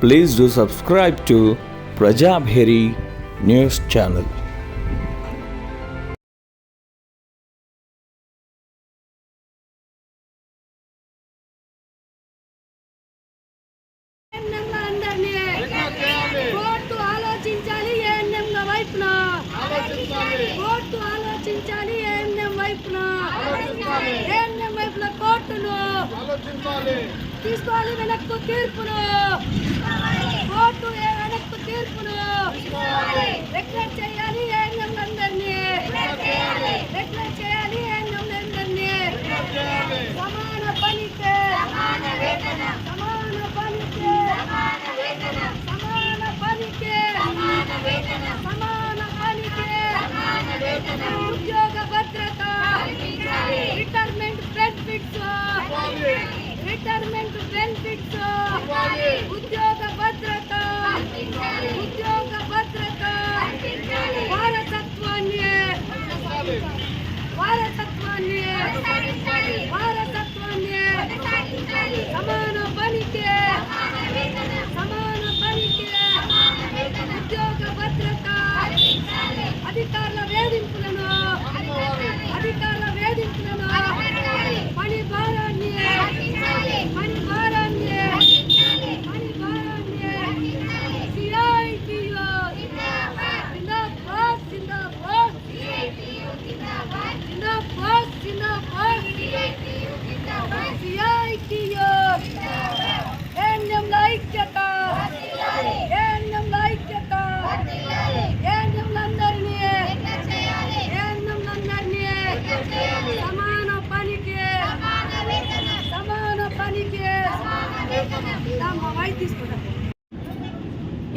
Please do subscribe to Prajabheri News Channel. ఏఎన్ఎంల అందరినీ court ఆలోచించాలి ఏఎన్ఎంల వైపున కోర్టు ఆలోచించాలి ఏఎన్ఎం వైపున ఏఎన్ఎం వైపున కోర్టును తీసుకోవాలి వెనక్కు తీర్పును. కోర్టు వెనక్కు తీర్పును. రెగ్యులేట్ చేయాలి.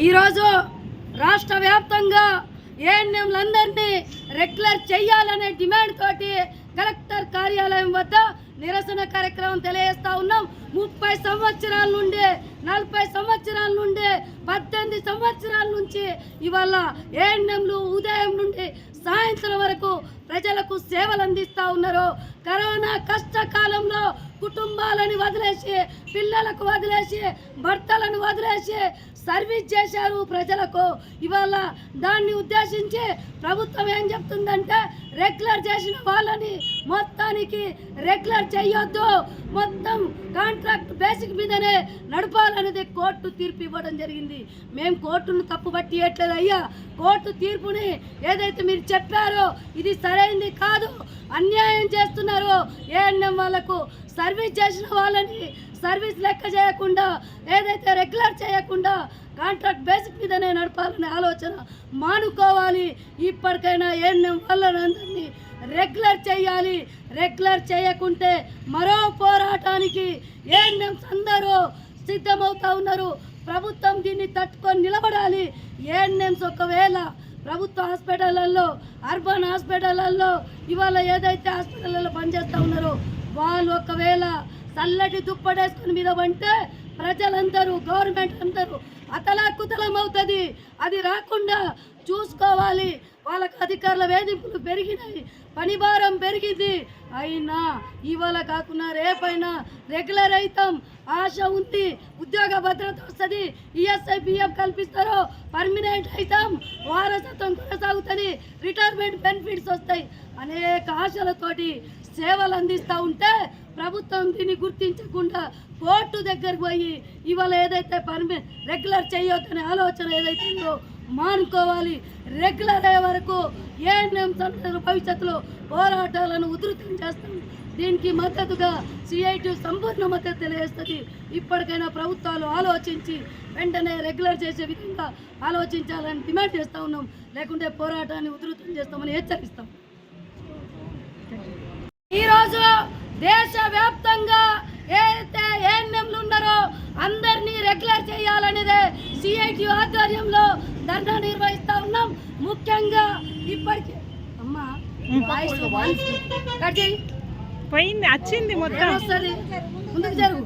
ఈరోజు రాష్ట్ర వ్యాప్తంగా ఏఎన్ఎంలందరినీ రెగ్యులర్ చేయాలనే డిమాండ్ తోటి కలెక్టర్ కార్యాలయం వద్ద నిరసన కార్యక్రమం తెలియజేస్తా ఉన్నాం. ముప్పై సంవత్సరాల నుండి నలభై సంవత్సరాల నుండి పద్దెనిమిది సంవత్సరాల నుంచి ఇవాళ ఏఎన్ఎంలు ఉదయం నుండి సాయంత్రం వరకు ప్రజలకు సేవలు అందిస్తూ ఉన్నారు. కరోనా కష్టకాలంలో కుటుంబాలను వదిలేసి పిల్లలకు వదిలేసి భర్తలను వదిలేసి సర్వీస్ చేశారు ప్రజలకు. ఇవాళ దాన్ని ఉద్దేశించి ప్రభుత్వం ఏం చెప్తుందంటే రెగ్యులర్ చేసిన వాళ్ళని మొత్తానికి రెగ్యులర్ చేయొద్దు. మొత్తం కాంట్రాక్ట్ బేసిక్ మీదనే నడపాలనేది కోర్టు తీర్పు ఇవ్వడం జరిగింది. మేము కోర్టును తప్పు పట్టియట్లేదు అయ్యా. కోర్టు తీర్పుని ఏదైతే మీరు చెప్పారో ఇది సరైనది కాదు. అన్యాయం చేస్తున్నారు. ఏఎన్ఎం వాళ్ళకు సర్వీస్ చేసిన వాళ్ళని సర్వీస్ లెక్క చేయకుండా ఏదైతే రెగ్యులర్ చేయకుండా కాంట్రాక్ట్ బేసిక్ మీదనే నడపాలనే ఆలోచన మానుకోవాలి. ఇప్పటికైనా ఏఎన్ఎం వాళ్ళని రెగ్యులర్ చేయాలి. రెగ్యులర్ చేయకుంటే మరో పోరాటానికి ఏఎన్ఎంస్ అందరూ సిద్ధమవుతా ఉన్నారు. ప్రభుత్వం దీన్ని తట్టుకొని నిలబడాలి. ఏఎన్ఎంస్ ఒకవేళ ప్రభుత్వ హాస్పిటళ్ళల్లో అర్బన్ హాస్పిటళ్ళల్లో ఇవాళ ఏదైతే హాస్పిటళ్ళలో పనిచేస్తూ ఉన్నారో వాళ్ళు ఒకవేళ చల్లటి దుప్పటేసుకుని మీద వంటే ప్రజలందరూ గవర్నమెంట్ అందరూ అతలాకుతలం అవుతుంది అది రాకుండా చూసుకోవాలి. వాళ్ళకి అధికారుల వేధింపులు పెరిగినాయి. పని భారం పెరిగింది. అయినా ఇవాళ కాకుండా రేపైనా రెగ్యులర్ అవుతాం. ఆశ ఉంది. ఉద్యోగ భద్రత వస్తుంది. ఈఎస్ఐ పిఎఫ్ కల్పిస్తారో పర్మనెంట్ అవుతాం. వారసత్వం కొనసాగుతుంది. రిటైర్మెంట్ బెనిఫిట్స్ వస్తాయి. అనేక ఆశలతోటి సేవలు అందిస్తూ ఉంటే ప్రభుత్వం దీన్ని గుర్తించకుండా కోర్టు దగ్గరకు పోయి ఇవాళ ఏదైతే పర్మి రెగ్యులర్ చేయొద్దనే ఆలోచన ఏదైతే ఉందో మానుకోవాలి. రెగ్యులర్ అయ్యే వరకు ఏఎన్ఎం సంస్థల భవిష్యత్తులో పోరాటాలను ఉధృతం చేస్తాం దీనికి మద్దతుగా సిఐటి సంపూర్ణ మద్దతు తెలియజేస్తుంది. ఇప్పటికైనా ప్రభుత్వాలు ఆలోచించి వెంటనే రెగ్యులర్ చేసే విధంగా ఆలోచించాలని డిమాండ్ చేస్తూ ఉన్నాం. లేకుంటే పోరాటాన్ని ఉధృతం చేస్తామని హెచ్చరిస్తాం. ఈరోజు దేశవ్యాప్త ఏదైతే ఏఎన్ఎంలు ఉన్నారో అందరినీ రెగ్యులర్ చేయాలనేదే సిఐటి ఆధ్వర్యంలో ధర్నా నిర్వహిస్తా ఉన్నాం. ముఖ్యంగా ఇప్పటికి అమ్మా వాయిస్ కట్ చేయి. పోయింది వచ్చింది మొత్తం. ముందుకు జరుగు.